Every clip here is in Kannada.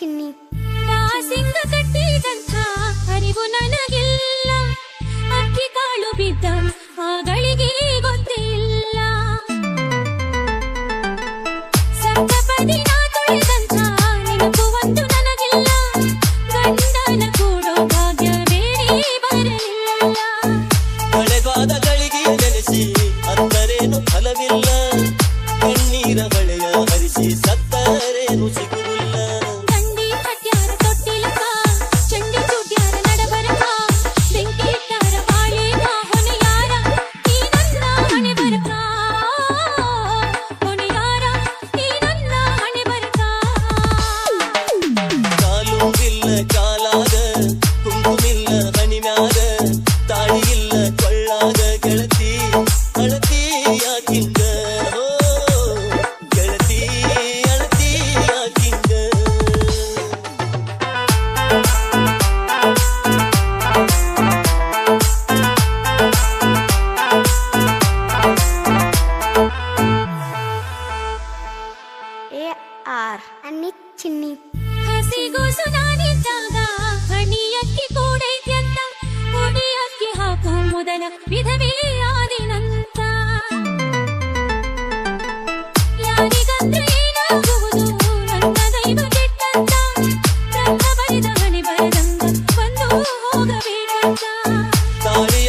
ಚಿನ್ನಿ. ನಾ ಸಿಂಗ ಕಟ್ಟಿದಂಥ ಅರಿವು ನನಗಿಲ್ಲ. ಅಕ್ಕಿ ಕಾಳು ಬಿದ್ದ ಆಗಳಿಗೆ ಗೊತ್ತಿಲ್ಲ. ಸಂಗಪದಿ ನಾ ತುಳಿದಂಥ ನಿನಗೂ ಒಂದು ನನಗಿಲ್ಲ. ಗಂಡನ ಕೂಡೋ ಭಾಗ್ಯವೇನೇ ಬರಲಿಲ್ಲ. ಕಳೆಗಾದ ಗಳಿಗೆ ನೆನೆಸಿ ಅಂದರೇನು ಫಲವಿಲ್ಲ. ಕಣ್ಣೀರ ಬಳೆಯ ಹರಿಸಿ ಕಾಲು ಹಾಕು ಮೊದಲ ವಿಧವೇ ಆದಿನಂತ ಯಾರಿಗಂದ್ರೆ ಏನಾಗುವುದು ನನ್ನ ದೈವ ಕೆಟ್ಟಂತ ರಕ್ತ ಬರಿದ ಹಣೆ ಬರದಂಗ ಬಂದು ಹೋಗಬೇಕಂತ ತಾಳಿಯವರೇ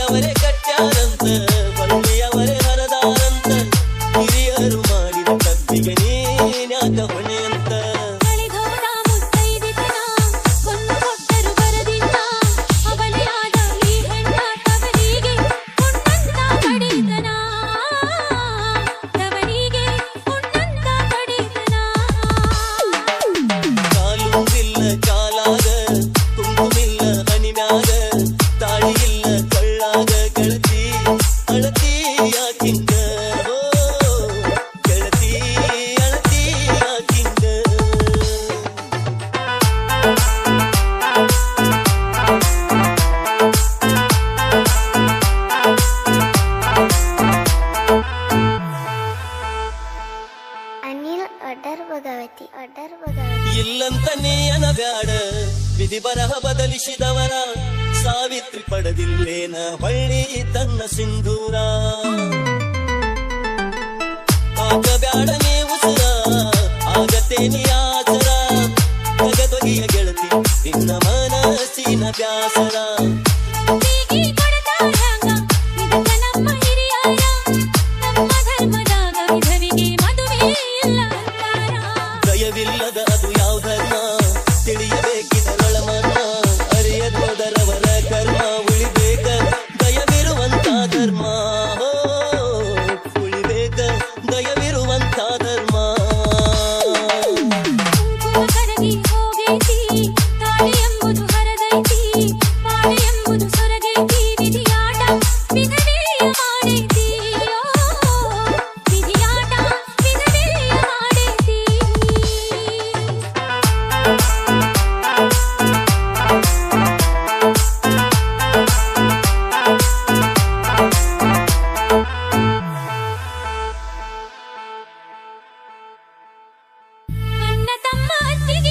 ಇಲ್ಲ ಕೊಳ್ಳಾಗ ಗೆಳತಿ. ಅಳತಿ ಯಾಕಿಂಗ ಓ, ಗೆಳತಿ ಅಳತಿ ಯಾಕಿಂಗ ಅನಿಲ್ ಇಲ್ಲಂತ ಬ್ಯಾಡ ವಿಧಿ ಬರಹ ಬದಲಿಸಿದವರ ಸಾವಿತ್ರಿ ಪಡೆದಿಲ್ಲೇನ ಹೊಳ್ಳಿ ತನ್ನ ಸಿಂಧೂರ. ಆಗ ಬ್ಯಾಡ ನೀ ಉಸುರ ಆಗತೆ ನೀ ಆಸರ ತಗದೊಗಿಯ ಗೆಳತಿ, ನಿನ್ನ ಮನಸ್ಸಿನ ಬ್ಯಾಸರ.